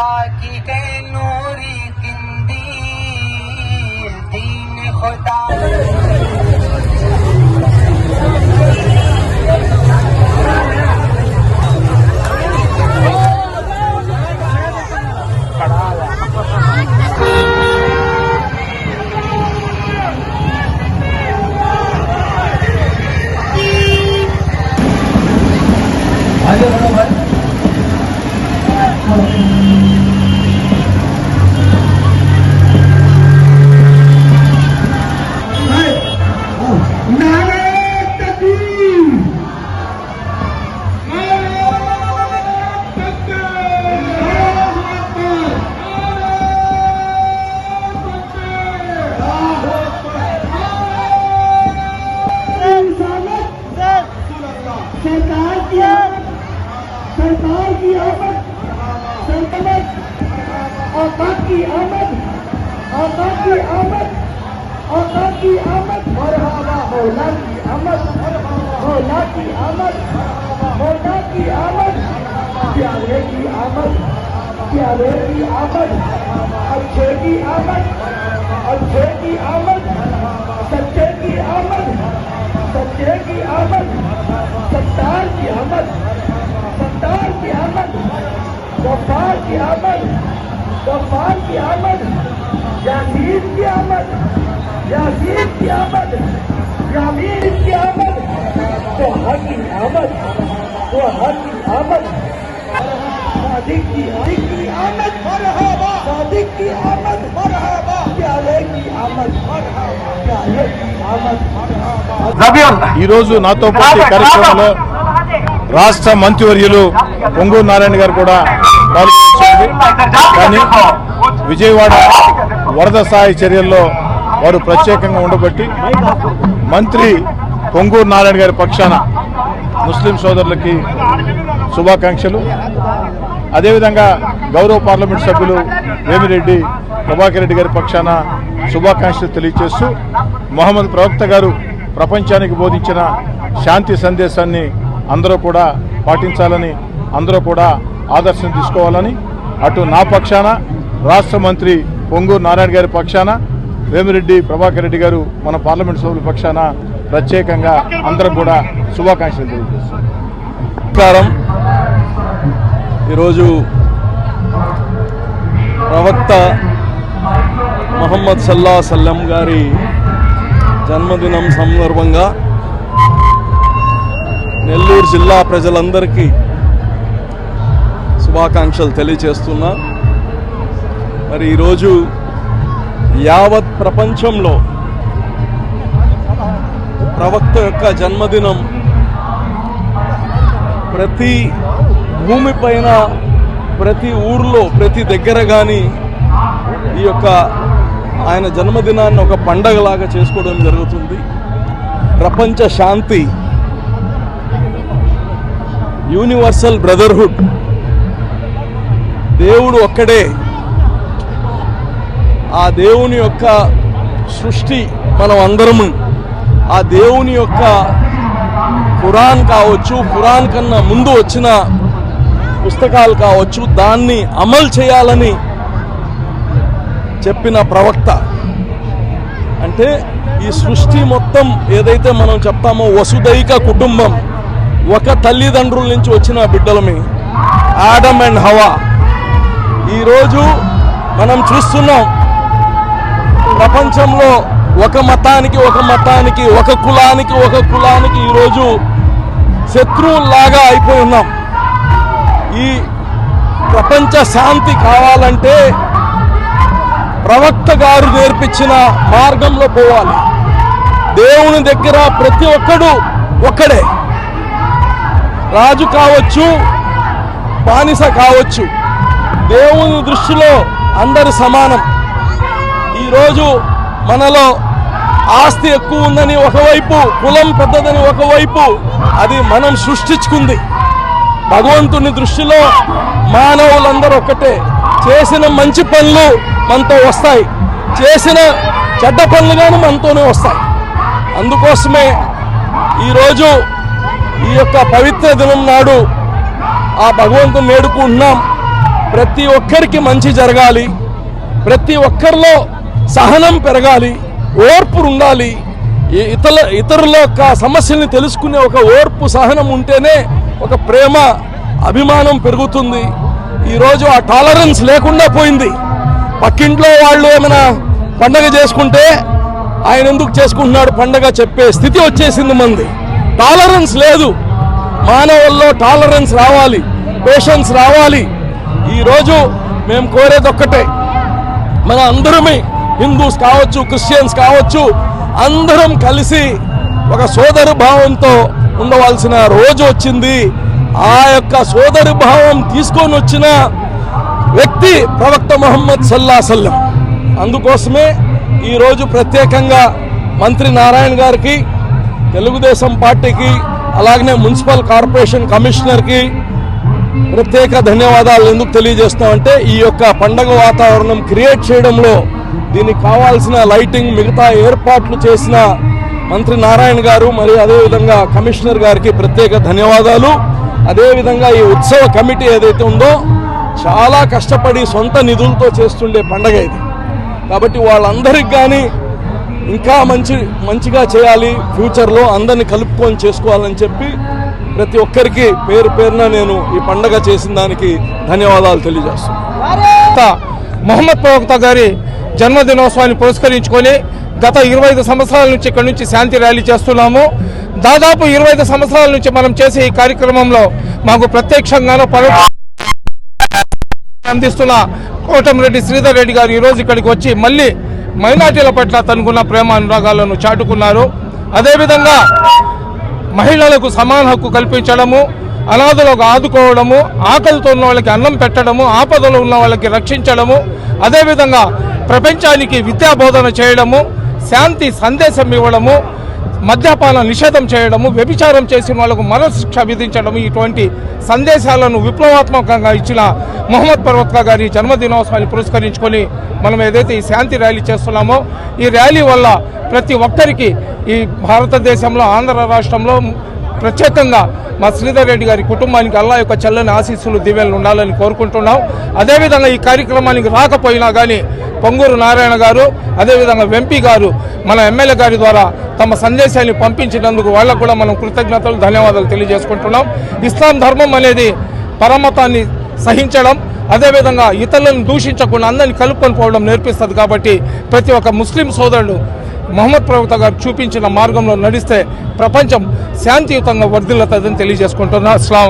खुदा की के नूरी किंदी दीन खुदा औकात की आमद औकात की आमद औकात की आमद मरहबा मौला की आमद मौला की आमद मौला की आमद प्यारे की आमद, प्यारे की आमद, अच्छे की आमद, अच्छे की आमद, सच्चे की आमद, सच्चे की आमद, सत्तार की आमद, सत्तार की आमद गफ्फार की आमद गफ्फार की आमद यासीन की आमद यासीन की आमद यामीन की आमद तो हक की आमद तो हक की आमद सादिक की सादिक की आमद मरहबा सादिक की आमद मरहबा प्याले की आमद मरहबा प्याले की आमद मरहबा ఈ రోజు నాతో పాటు ఈ కార్యక్రమంలో రాష్ట్ర మంత్రివర్యులు పొంగూరు నారాయణ గారు కూడా కానీ విజయవాడ వరద సహాయ చర్యల్లో వారు ప్రత్యేకంగా ఉండబట్టి మంత్రి పొంగూరు నారాయణ గారి పక్షాన ముస్లిం సోదరులకి శుభాకాంక్షలు. అదేవిధంగా గౌరవ పార్లమెంట్ సభ్యులు వేమిరెడ్డి ప్రభాకర్ రెడ్డి గారి పక్షాన శుభాకాంక్షలు తెలియజేస్తూ మొహమ్మద్ ప్రవక్త గారు ప్రపంచానికి బోధించిన శాంతి సందేశాన్ని అందరూ కూడా పాటించాలని అందరూ కూడా ఆదర్శం తీసుకోవాలని అటు నా పక్షాన రాష్ట్ర మంత్రి పొంగూరు నారాయణ గారి పక్షాన వేమిరెడ్డి ప్రభాకర్ రెడ్డి గారు మన పార్లమెంట్ సభ్యుల పక్షాన ప్రత్యేకంగా అందరం కూడా శుభాకాంక్షలు తెలియజేస్తున్నాం. నమస్కారం. ఈరోజు ప్రవక్త మహమ్మద్ సల్లా సల్లం గారి జన్మదినం సందర్భంగా నెల్లూరు జిల్లా ప్రజలందరికీ శుభాకాంక్షలు తెలియజేస్తున్నా. మరి ఈరోజు యావత్ ప్రపంచంలో ప్రవక్త యొక్క జన్మదినం ప్రతి భూమిపైన ప్రతి ఊర్లో ప్రతి దగ్గర కానీ ఈ యొక్క ఆయన జన్మదినాన్ని ఒక పండగలాగా చేసుకోవడం జరుగుతుంది. ప్రపంచ శాంతి యూనివర్సల్ బ్రదర్హుడ్ దేవుడు ఒక్కడే. ఆ దేవుని యొక్క సృష్టి మనం అందరము. ఆ దేవుని యొక్క ఖురాన్ కావచ్చు ఖురాన్ కన్నా ముందు వచ్చిన పుస్తకాలు కావచ్చు దాన్ని అమలు చేయాలని చెప్పిన ప్రవక్త. అంటే ఈ సృష్టి మొత్తం ఏదైతే మనం చెప్తామో వసుదైక కుటుంబం ఒక తల్లిదండ్రుల నుంచి వచ్చిన బిడ్డలమి. ఆడమ్ అండ్ హవా. ఈరోజు మనం చూస్తున్నాం ప్రపంచంలో ఒక మతానికి ఒక మతానికి ఒక కులానికి ఒక కులానికి ఈరోజు శత్రువుల్లాగా అయిపోయి ఉన్నాం. ఈ ప్రపంచ శాంతి కావాలంటే ప్రవక్త గారు నేర్పించిన మార్గంలో పోవాలి. దేవుని దగ్గర ప్రతి ఒక్కడు ఒక్కడే. రాజు కావచ్చు బానిస కావచ్చు. దేవుని దృష్టిలో అందరు సమానం. ఈరోజు మనలో ఆస్తి ఎక్కువ ఉందని ఒకవైపు కులం పెద్దదని ఒకవైపు అది మనం సృష్టించుకుంది. భగవంతుని దృష్టిలో మానవులందరూ ఒక్కటే. చేసిన మంచి పనులు మనతో వస్తాయి. చేసిన చెడ్డ పనులు కానీ మనతోనే వస్తాయి. అందుకోసమే ఈరోజు ఈ యొక్క పవిత్ర దినం నాడు ఆ భగవంతుని వేడుకుంటున్నాం. ప్రతి ఒక్కరికి మంచి జరగాలి. ప్రతి ఒక్కరిలో సహనం పెరగాలి. ఓర్పు ఉండాలి. ఇతర ఇతరుల యొక్క సమస్యల్ని తెలుసుకునే ఒక ఓర్పు సహనం ఉంటేనే ఒక ప్రేమ అభిమానం పెరుగుతుంది. ఈరోజు ఆ టాలరెన్స్ లేకుండా పోయింది. పక్కింట్లో వాళ్ళు ఏమైనా పండగ చేసుకుంటే ఆయన ఎందుకు చేసుకుంటున్నాడు పండగ చెప్పే స్థితి వచ్చేసింది మంది. టాలరెన్స్ లేదు. మానవుల్లో టాలరెన్స్ రావాలి. పేషెన్స్ రావాలి. ఈరోజు మేము కోరేది ఒక్కటే. మన అందరమే హిందూస్ కావచ్చు క్రిస్టియన్స్ కావచ్చు అందరం కలిసి ఒక సోదరు భావంతో ఉండవలసిన రోజు వచ్చింది. ఆ యొక్క సోదరు భావం తీసుకొని వచ్చిన వ్యక్తి ప్రవక్త మొహమ్మద్ సల్లా సల్లం అందుకోసమే ఈరోజు ప్రత్యేకంగా మంత్రి నారాయణ గారికి తెలుగుదేశం పార్టీకి అలాగనే మున్సిపల్ కార్పొరేషన్ కమిషనర్కి ప్రత్యేక ధన్యవాదాలు ఎందుకు తెలియజేస్తామంటే ఈ యొక్క పండగ వాతావరణం క్రియేట్ చేయడంలో దీనికి కావాల్సిన లైటింగ్ మిగతా ఏర్పాట్లు చేసిన మంత్రి నారాయణ గారు మరియు అదేవిధంగా కమిషనర్ గారికి ప్రత్యేక ధన్యవాదాలు. అదేవిధంగా ఈ ఉత్సవ కమిటీ ఏదైతే ఉందో చాలా కష్టపడి సొంత నిధులతో చేస్తుండే పండగ ఇది. కాబట్టి వాళ్ళందరికి కానీ ఇంకా మంచి మంచిగా చేయాలి ఫ్యూచర్లో అందరిని కలుపుకొని చేసుకోవాలని చెప్పి ప్రతి ఒక్కరికి పేరు పేరున నేను ఈ పండగ చేసిన దానికి ధన్యవాదాలు తెలియజేస్తున్నాను. మహమ్మద్ మొహమ్మద్ ప్రవక్త గారి జన్మదినోత్సవాన్ని పురస్కరించుకొని గత ఇరవై ఐదు సంవత్సరాల నుంచి ఇక్కడ నుంచి శాంతి ర్యాలీ చేస్తున్నాము. దాదాపు ఇరవై ఐదు సంవత్సరాల నుంచి మనం చేసే ఈ కార్యక్రమంలో మాకు ప్రత్యక్షంగానో పరోక్ష అందిస్తున్న కోటమిరెడ్డి శ్రీధర్ రెడ్డి గారు ఈరోజు ఇక్కడికి వచ్చి మళ్ళీ మైనార్టీల పట్ల తనకున్న ప్రేమ అనురాగాలను చాటుకున్నారు. అదేవిధంగా మహిళలకు సమాన హక్కు కల్పించడము అనాథులకు ఆదుకోవడము ఆకలితో ఉన్న వాళ్ళకి అన్నం పెట్టడము ఆపదలో ఉన్న వాళ్ళకి రక్షించడము అదేవిధంగా ప్రపంచానికి విద్యా బోధన చేయడము శాంతి సందేశం ఇవ్వడము మద్యపానం నిషేధం చేయడము వ్యభిచారం చేసిన వాళ్ళకు మరణశిక్ష విధించడము ఇటువంటి సందేశాలను విప్లవాత్మకంగా ఇచ్చిన మొహమ్మద్ పర్వత్కా గారి జన్మదినోత్సవాన్ని పురస్కరించుకొని మనం ఏదైతే ఈ శాంతి ర్యాలీ చేస్తున్నామో ఈ ర్యాలీ వల్ల ప్రతి ఒక్కరికి ఈ భారతదేశంలో ఆంధ్ర రాష్ట్రంలో ప్రత్యేకంగా మా శ్రీధర్ రెడ్డి గారి కుటుంబానికి అల్లా యొక్క చల్లని ఆశీస్సులు దివ్యలు ఉండాలని కోరుకుంటున్నాం. అదేవిధంగా ఈ కార్యక్రమానికి రాకపోయినా కానీ పొంగూరు నారాయణ గారు అదేవిధంగా వెంపీ గారు మన ఎమ్మెల్యే గారి ద్వారా తమ సందేశాన్ని పంపించినందుకు వాళ్ళకు కూడా మనం కృతజ్ఞతలు ధన్యవాదాలు తెలియజేసుకుంటున్నాం. ఇస్లాం ధర్మం అనేది పరమతాన్ని సహించడం అదేవిధంగా ఇతరులను దూషించకుండా అందరిని కలుపుకొని పోవడం నేర్పిస్తుంది కాబట్టి ప్రతి ఒక్క ముస్లిం సోదరుడు మహమ్మద్ ప్రవక్త గారు చూపించిన మార్గంలో నడిస్తే ప్రపంచం శాంతియుతంగా వర్ధిల్లుతుందని తెలియజేసుకుంటున్నా. అస్లాం